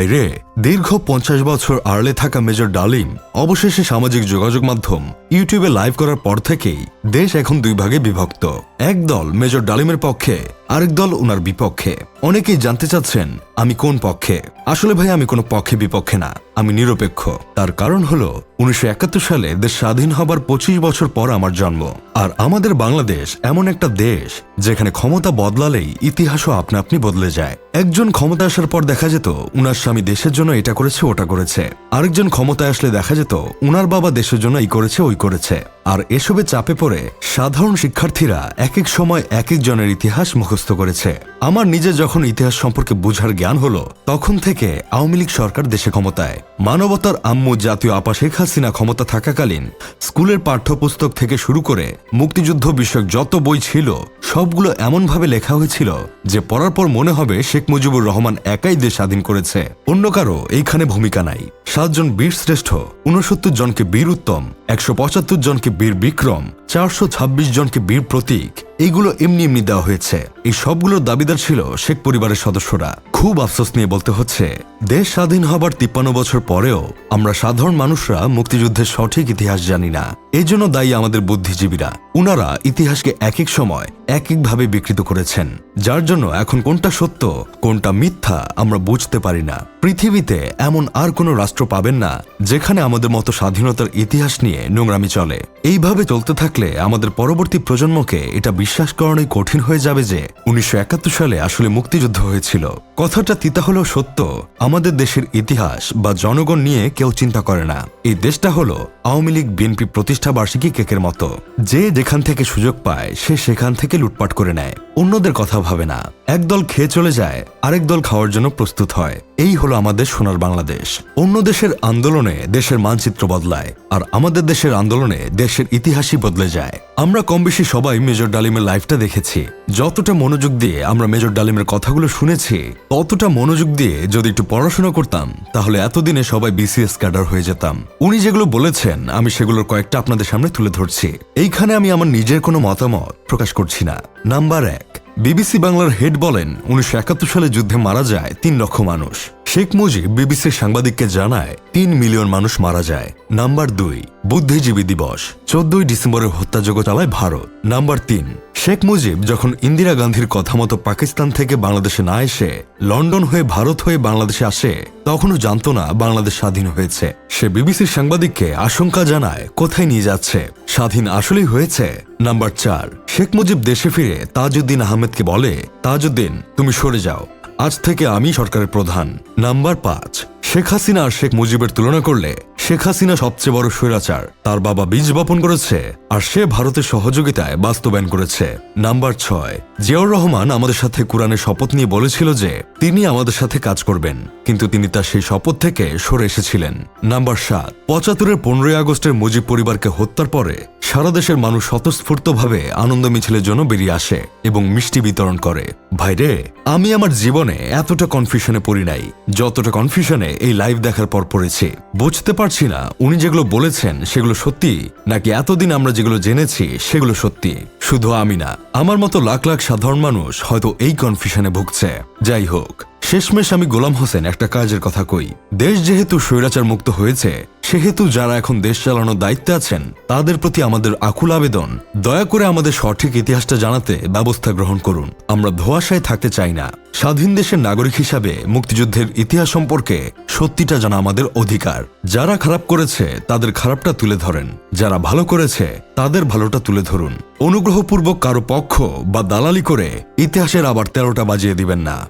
ভাইরে দীর্ঘ পঞ্চাশ বছর আড়লে থাকা মেজর ডালিম অবশেষে সামাজিক যোগাযোগ মাধ্যম ইউটিউবে লাইভ করার পর থেকেই দেশ এখন দুই ভাগে বিভক্ত। এক দল মেজর ডালিমের পক্ষে, আরেক দল ওনার বিপক্ষে। অনেকেই জানতে চাচ্ছেন, আমি কোন পক্ষে? আসলে ভাই, আমি কোনো পক্ষে বিপক্ষে না, আমি নিরপেক্ষ। তার কারণ হলো, উনিশশো সালে দেশ স্বাধীন হবার পঁচিশ বছর পর আমার জন্ম। আর আমাদের বাংলাদেশ এমন একটা দেশ, যেখানে ক্ষমতা বদলালেই ইতিহাসও আপনা আপনি বদলে যায়। একজন ক্ষমতা আসার পর দেখা যেত, উনার স্বামী দেশের জন্য এটা করেছে, ওটা করেছে। আরেকজন ক্ষমতায় আসলে দেখা যেত, উনার বাবা দেশের জন্য এই করেছে, ওই করেছে। আর এসবে চাপে পড়ে সাধারণ শিক্ষার্থীরা এক এক সময় এক এক জনের ইতিহাস মুখস্থ করেছে। আমার নিজে যখন ইতিহাস সম্পর্কে বুঝার জ্ঞান হলো, তখন থেকে আওয়ামী লীগ সরকার দেশে ক্ষমতায়। মানবতার আম্মু জাতীয় আপা শেখ হাসিনা ক্ষমতা থাকাকালীন স্কুলের পাঠ্যপুস্তক থেকে শুরু করে মুক্তিযুদ্ধ বিষয়ক যত বই ছিল, সবগুলো এমনভাবে লেখা হয়েছিল যে পড়ার পর মনে হবে শেখ মুজিবুর রহমান একাই দেশ স্বাধীন করেছে। অন্য কারও এইখানে ভূমিকা নাই। সাতজন বীর শ্রেষ্ঠ, উনসত্তর জনকে বীর উত্তম, একশো পঁচাত্তর জনকে বীর বিক্রম চারশো ছাব্বিশ জনকে বীর প্রতীক। এইগুলো এমনি এমনি দেওয়া হয়েছে। এই সবগুলোর দাবিদার ছিল শেখ পরিবারের সদস্যরা। খুব আফসোস নিয়ে বলতে হচ্ছে, দেশ স্বাধীন হবার তিপ্পান্ন বছর পরেও আমরা সাধারণ মানুষরা মুক্তিযুদ্ধের সঠিক ইতিহাস জানি না। এই জন্য দায়ী আমাদের বুদ্ধিজীবীরা। উনারা ইতিহাসকে এক এক সময় এক একভাবে বিকৃত করেছেন। যার জন্য এখন কোনটা সত্য, কোনটা মিথ্যা আমরা বুঝতে পারি না। পৃথিবীতে এমন আর কোনো রাষ্ট্র পাবেন না, যেখানে আমাদের মতো স্বাধীনতার ইতিহাস নিয়ে নোংরামি চলে। এইভাবে চলতে থাকলে আমাদের পরবর্তী প্রজন্মকে এটা বিশ্বাস করানোই কঠিন হয়ে যাবে যে উনিশশো একাত্তর সালে আসলে মুক্তিযুদ্ধ হয়েছিল। কথাটা তিতা হলেও সত্য, আমাদের দেশের ইতিহাস বা জনগণ নিয়ে কেউ চিন্তা করে না। এই দেশটা হলো আওয়ামী লীগ, বিএনপি প্রতিষ্ঠা বার্ষিকী কেকের মতো। যে যেখান থেকে সুযোগ পায়, সে সেখান থেকে লুটপাট করে নেয়। অন্যদের কথা ভাবে না। একদল খেয়ে চলে যায়, আরেক দল খাওয়ার জন্য প্রস্তুত হয়। এই হলো আমাদের সোনার বাংলাদেশ। অন্য দেশের আন্দোলনে দেশের মানচিত্র বদলায় আর আমাদের দেশের আন্দোলনে দেশের ইতিহাসই বদলে যায়। আমরা কম বেশি সবাই মেজর ডালিমের লাইফটা দেখেছি। যতটা মনোযোগ দিয়ে আমরা মেজর ডালিমের কথাগুলো শুনেছি, ততটা মনোযোগ দিয়ে যদি একটু পড়াশোনা করতাম, তাহলে এতদিনে সবাই বিসিএস ক্যাডার হয়ে যেতাম। উনি যেগুলো বলেছেন, আমি সেগুলোর কয়েকটা আপনাদের সামনে তুলে ধরছি। এইখানে আমি আমার নিজের কোনো মতামত প্রকাশ করছি না। নাম্বার এক বিবিসি বাংলার হেড বলেন, উনিশশো একাত্তর সালে যুদ্ধে মারা যায় তিন লক্ষ মানুষ। শেখ মুজিব বিবিসির সাংবাদিককে জানায়, তিন মিলিয়ন মানুষ মারা যায়। নাম্বার দুই, বুদ্ধিজীবী দিবস। চোদ্দই ডিসেম্বরের হত্যাযোগ্য চালায় ভারত। নাম্বার তিন শেখ মুজিব যখন ইন্দিরা গান্ধীর কথা মতো পাকিস্তান থেকে বাংলাদেশে না এসে, লন্ডন হয়ে ভারত হয়ে বাংলাদেশে আসে, তখনও জানতো না বাংলাদেশ স্বাধীন হয়েছে। সে বিবিসির সাংবাদিককে আশঙ্কা জানায়, কোথায় নিয়ে যাচ্ছে? স্বাধীন আসলেই হয়েছে? নাম্বার চার, শেখ মুজিব দেশে ফিরে তাজউদ্দিন আহমেদকে বলে, তাজউদ্দিন, তুমি সরে যাও। আজ থেকে আমি সরকারের প্রধান। নাম্বার পাঁচ, শেখ হাসিনা আর শেখ মুজিবের তুলনা করলে শেখ হাসিনা সবচেয়ে বড় স্বৈরাচার। তার বাবা বীজ বপন করেছে, আর সে ভারতের সহযোগিতায় বাস্তবায়ন করেছে। নাম্বার ছয়, জিয়াউর রহমান আমাদের সাথে কোরআনের শপথ নিয়ে বলেছিল যে, তিনি আমাদের সাথে কাজ করবেন, কিন্তু তিনি তার সেই শপথ থেকে সরে এসেছিলেন। নাম্বার সাত, পঁচাত্তরের পনেরোই আগস্টের মুজিব পরিবারকে হত্যার পরে সারা দেশের মানুষ স্বতঃস্ফূর্তভাবে আনন্দ মিছিলের জন্য বেরিয়ে আসে এবং মিষ্টি বিতরণ করে। ভাইরে আমি আমার জীবনে এতটা কনফিউশনে পড়ি নাই। যতটা কনফিউশনে এই লাইভ দেখার পর পড়েছি। বুঝতে পারছি না উনি যেগুলো বলেছেন সেগুলো সত্যি, নাকি এতদিন আমরা যেগুলো জেনেছি সেগুলো সত্যি। শুধু আমি না, আমার মতো লাখ লাখ সাধারণ মানুষ হয়তো এই কনফিউশনে ভুগছে। যাই হোক শেষমেশ আমি গোলাম হোসেন একটা কাজের কথা কই। দেশ যেহেতু স্বৈরাচার মুক্ত হয়েছে, সেহেতু যারা এখন দেশ চালানোর দায়িত্বে আছেন, তাদের প্রতি আমাদের আকুল আবেদন। দয়া করে আমাদের সঠিক ইতিহাসটা জানাতে ব্যবস্থা গ্রহণ করুন। আমরা ধোয়াশায় থাকতে চাই না। স্বাধীন দেশের নাগরিক হিসাবে মুক্তিযুদ্ধের ইতিহাস সম্পর্কে সত্যিটা জানা আমাদের অধিকার। যারা খারাপ করেছে, তাদের খারাপটা তুলে ধরেন। যারা ভালো করেছে, তাদের ভালোটা তুলে ধরুন। অনুগ্রহপূর্বক কারও পক্ষ বা দালালি করে ইতিহাসের আবার তেরোটা বাজিয়ে দিবেন না।